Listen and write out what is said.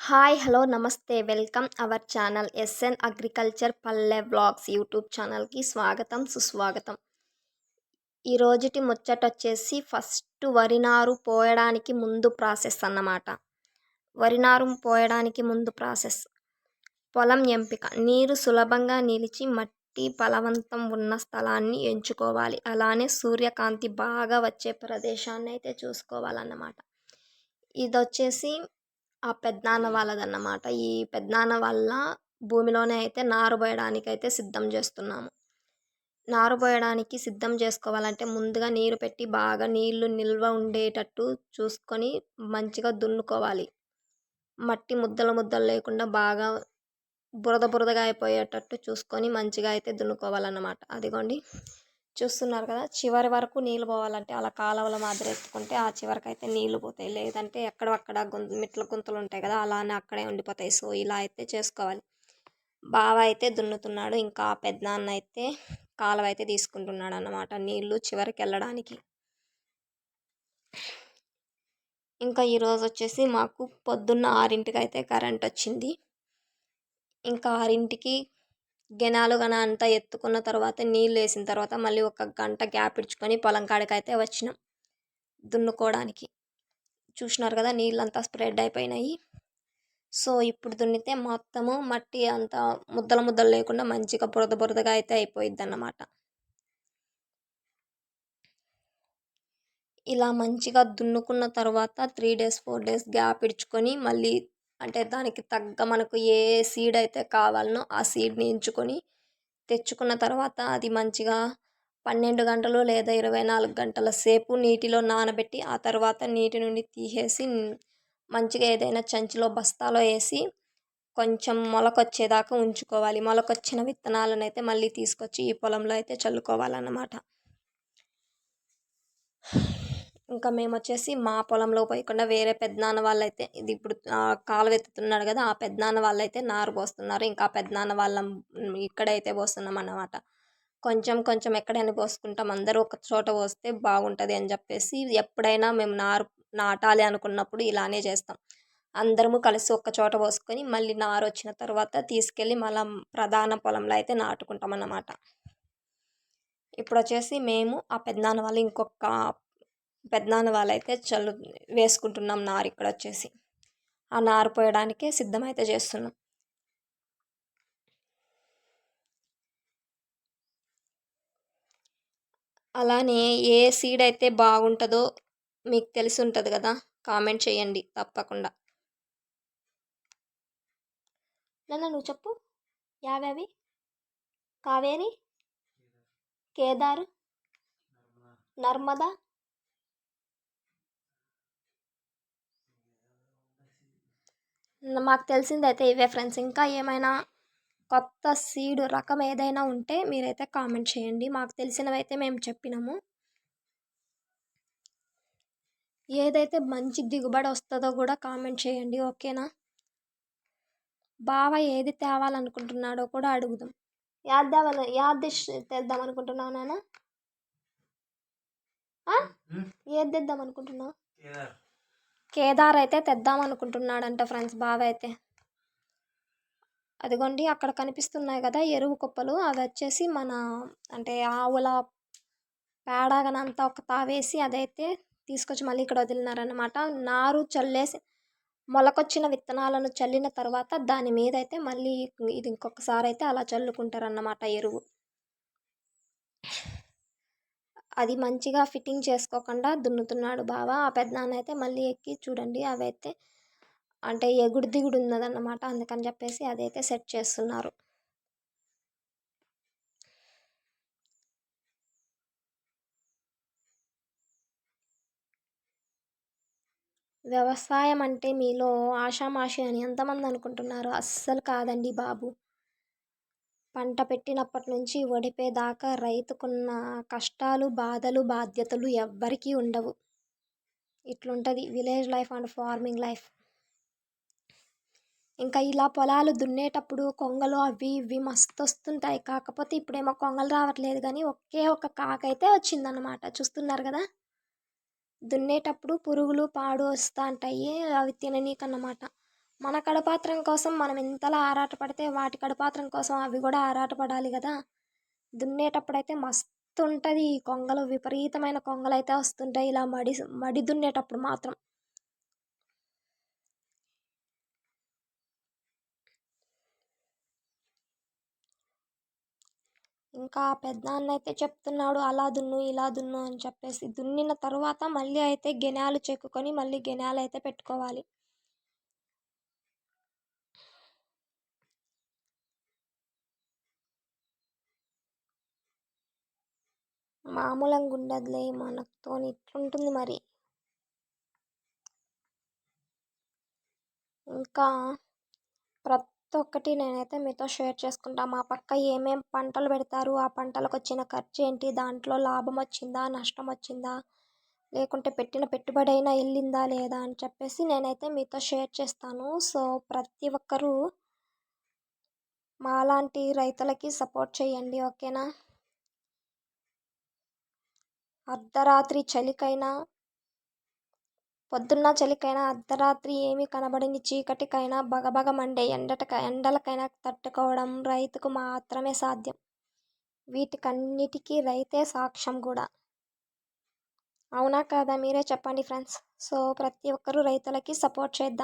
Hi hello namaste. Welcome our channel SN agriculture Palle blogs YouTube ఛానల్కి స్వాగతం సుస్వాగతం. ఈ రోజుటి ముచ్చట వచ్చేసి ఫస్ట్ వరి నారు పోయడానికి ముందు ప్రాసెస్ అన్నమాట. వరి నారు పోయడానికి ముందు ప్రాసెస్. పొలం ఎంపిక. నీరు సులభంగా నిలిచి మట్టి ఫలవంతం ఉన్న స్థలాన్ని ఎంచుకోవాలి. అలానే సూర్యకాంతి బాగా వచ్చే ప్రదేశాన్ని అయితే చూసుకోవాలన్నమాట. ఇది వచ్చేసి ఆ పెద్దనాన్న వాళ్ళదన్నమాట. ఈ పెద్దనాన్న వాళ్ళ భూమిలోనే అయితే నారు పోయడానికి అయితే సిద్ధం చేస్తున్నాము. నారు పోయడానికి సిద్ధం చేసుకోవాలంటే ముందుగా నీరు పెట్టి బాగా నీళ్ళు నిల్వ ఉండేటట్టు చూసుకొని మంచిగా దున్నుకోవాలి. మట్టి ముద్దలు ముద్దలు లేకుండా బాగా బురద బురదగా అయిపోయేటట్టు చూసుకొని మంచిగా అయితే దున్నుకోవాలన్నమాట. అదిగోండి. చూస్తున్నారు కదా చివరి వరకు నీళ్ళు పోవాలంటే అలా కాలువల మాదిరి ఎత్తుకుంటే ఆ చివరికి అయితే నీళ్ళు పోతాయి. లేదంటే ఎక్కడక్కడ గుంత మిట్ల గుంతలు ఉంటాయి కదా అలానే అక్కడే ఉండిపోతాయి. సో ఇలా అయితే చేసుకోవాలి. బావ అయితే దున్నుతున్నాడు ఇంకా పెద్దనాన్న అయితే కాలువ అయితే తీసుకుంటున్నాడు అన్నమాట నీళ్ళు చివరికి వెళ్ళడానికి ఇంకా ఈరోజు వచ్చేసి మాకు పొద్దున్న ఆరింటికి అయితే కరెంట్ వచ్చింది ఇంకా ఆరింటికి గెనాలు గన అంతా ఎత్తుకున్న తర్వాత నీళ్ళు వేసిన తర్వాత మళ్ళీ ఒక గంట గ్యాప్ ఇచ్చుకొని పొలం కాడికి అయితే వచ్చినాం దున్నుకోవడానికి చూసినారు కదా నీళ్ళంతా స్ప్రెడ్ అయిపోయినాయి. సో ఇప్పుడు దున్నితే మొత్తము మట్టి అంతా ముద్దల ముద్దలు లేకుండా మంచిగా బురద బురదగా అయితే అయిపోయిద్ది అన్నమాట ఇలా మంచిగా దున్నుకున్న తర్వాత three days four days gap ఇడ్చుకొని మళ్ళీ అంటే దానికి తగ్గ మనకు ఏ సీడ్ అయితే కావాలనో ఆ సీడ్ని ఎంచుకొని తెచ్చుకున్న తర్వాత అది మంచిగా పన్నెండు గంటలు లేదా ఇరవై నాలుగు గంటల సేపు నీటిలో నానబెట్టి ఆ తర్వాత నీటి నుండి తీసేసి మంచిగా ఏదైనా చంచిలో బస్తాలో వేసి కొంచెం మొలకొచ్చేదాకా ఉంచుకోవాలి. మొలకొచ్చిన విత్తనాలను అయితే మళ్ళీ తీసుకొచ్చి ఈ పొలంలో అయితే చల్లుకోవాలన్నమాట. ఇంకా మేము వచ్చేసి మా పొలంలో పోయకుండా వేరే పెద్దనాన్న వాళ్ళైతే ఇది ఇప్పుడు కాలువ ఎత్తుతున్నాడు కదా ఆ పెద్దనాన్న వాళ్ళైతే నారు పోస్తున్నారు. ఇంకా పెద్దనాన్న వాళ్ళం ఇక్కడైతే పోస్తున్నాం అన్నమాట. కొంచెం కొంచెం ఎక్కడైనా పోసుకుంటాం. అందరూ ఒక చోట పోస్తే బాగుంటుంది అని చెప్పేసి ఎప్పుడైనా మేము నారు నాటాలి అనుకున్నప్పుడు ఇలానే చేస్తాం. అందరము కలిసి ఒక చోట పోసుకొని మళ్ళీ నారు వచ్చిన తర్వాత తీసుకెళ్ళి మళ్ళీ ప్రధాన పొలంలో అయితే నాటుకుంటాం అన్నమాట. ఇప్పుడు వచ్చేసి మేము ఆ పెద్దనాన్న వాళ్ళు ఇంకొక పెద్దనాన్న వాళ్ళైతే చల్లు వేసుకుంటున్నాం నారు ఇక్కడ వచ్చేసి. ఆ నారు పోయడానికే సిద్ధమైతే చేస్తున్నాం. అలానే ఏ సీడ్ అయితే బాగుంటుందో మీకు తెలిసి ఉంటుంది కదా కామెంట్ చేయండి తప్పకుండా. నన్ను నువ్వు చెప్పు. యావ్యావి కావేరి? కేదార్? నర్మదా? మాకు తెలిసింది అయితే ఇవే ఫ్రెండ్స్. ఇంకా ఏమైనా కొత్త సీడ్ రకం ఏదైనా ఉంటే మీరైతే కామెంట్ చేయండి. మాకు తెలిసినవి అయితే మేము చెప్పినాము. ఏదైతే మంచి దిగుబడి వస్తుందో కూడా కామెంట్ చేయండి. ఓకేనా? బావ ఏది తేవాలనుకుంటున్నాడో కూడా అడుగుదాం. యాద్ తేవాలి యాద్ తెద్దాం అనుకుంటున్నావు నాన్న ఏది తెద్దాం అనుకుంటున్నావు కేదార్ అయితే తెద్దాం అనుకుంటున్నాడంట ఫ్రెండ్స్ బావ అయితే అదిగోండి అక్కడ కనిపిస్తున్నాయి కదా ఎరువు కుప్పలు. అవి వచ్చేసి మన అంటే ఆవుల పేడగనంతా ఒక తావేసి అదైతే తీసుకొచ్చి మళ్ళీ ఇక్కడ వదిలినారనమాట నారు చల్లేసి మొలకొచ్చిన విత్తనాలను చల్లిన తర్వాత దాని మీద అయితే మళ్ళీ ఇది ఇంకొకసారి అయితే అలా చల్లుకుంటారన్నమాట ఎరువు. అది మంచిగా ఫిట్టింగ్ చేసుకోకుండా దున్నుతున్నాడు బావ. ఆ పెద్దనాన్న అయితే మళ్ళీ ఎక్కి చూడండి అవైతే అంటే ఎగుడు దిగుడు ఉన్నదన్నమాట. అందుకని చెప్పేసి అదైతే సెట్ చేస్తున్నారు. వ్యవసాయం అంటే మీలో ఆషామాషి అని ఎంతమంది అనుకుంటున్నారు? అస్సలు కాదండి బాబు. పంట పెట్టినప్పటి నుంచి ఒడిపేదాకా రైతుకున్న కష్టాలు బాధలు బాధ్యతలు ఎవ్వరికీ ఉండవు. ఇట్లుంటుంది village life and farming life. ఇంకా ఇలా పొలాలు దున్నేటప్పుడు కొంగలు అవి ఇవి మస్తు వస్తుంటాయి కాకపోతే ఇప్పుడేమో కొంగలు రావట్లేదు కానీ ఒకే ఒక కాక అయితే వచ్చిందనమాట చూస్తున్నారు కదా? దున్నేటప్పుడు పురుగులు పాడు వస్తూ ఉంటాయి అవి తిననీకన్నమాట. మన కడపాత్రం కోసం మనం ఇంతలా ఆరాటపడితే వాటి కడపాత్రం కోసం అవి కూడా ఆరాటపడాలి కదా. దున్నేటప్పుడైతే మస్తు ఉంటుంది ఈ కొంగలు విపరీతమైన కొంగలు అయితే వస్తుంటాయి. ఇలా మడి మడి దున్నేటప్పుడు మాత్రం. ఇంకా పెద్దనాన్న అయితే చెప్తున్నాడు అలా దున్ను ఇలా దున్ను అని చెప్పేసి. దున్నిన తర్వాత మళ్ళీ అయితే గెనాలు చెక్కుకొని మళ్ళీ గెనాలు అయితే పెట్టుకోవాలి. మామూలంగా ఉండదులే మనతో ఇట్లుంటుంది మరి. ఇంకా ప్రతి ఒక్కటి నేనైతే మీతో షేర్ చేసుకుంటా. మా పక్క ఏమేం పంటలు పెడతారు ఆ పంటలకు వచ్చిన ఖర్చు ఏంటి దాంట్లో లాభం వచ్చిందా నష్టం వచ్చిందా లేకుంటే పెట్టిన పెట్టుబడి అయినా వెళ్ళిందా లేదా అని చెప్పేసి నేనైతే మీతో షేర్ చేస్తాను. సో ప్రతి ఒక్కరూ మాలాంటి రైతులకి సపోర్ట్ చేయండి ఓకేనా? అర్ధరాత్రి చలికైనా పొద్దున్న చలికైనా అర్ధరాత్రి ఏమీ కనబడని చీకటికైనా బగబగ మండే ఎండటక ఎండలకైనా తట్టుకోవడం రైతుకు మాత్రమే సాధ్యం. వీటికన్నిటికీ రైతే సాక్ష్యం కూడా. అవునా కాదా? మీరే చెప్పండి ఫ్రెండ్స్. సో ప్రతి ఒక్కరూ రైతులకి సపోర్ట్ చేద్దాం.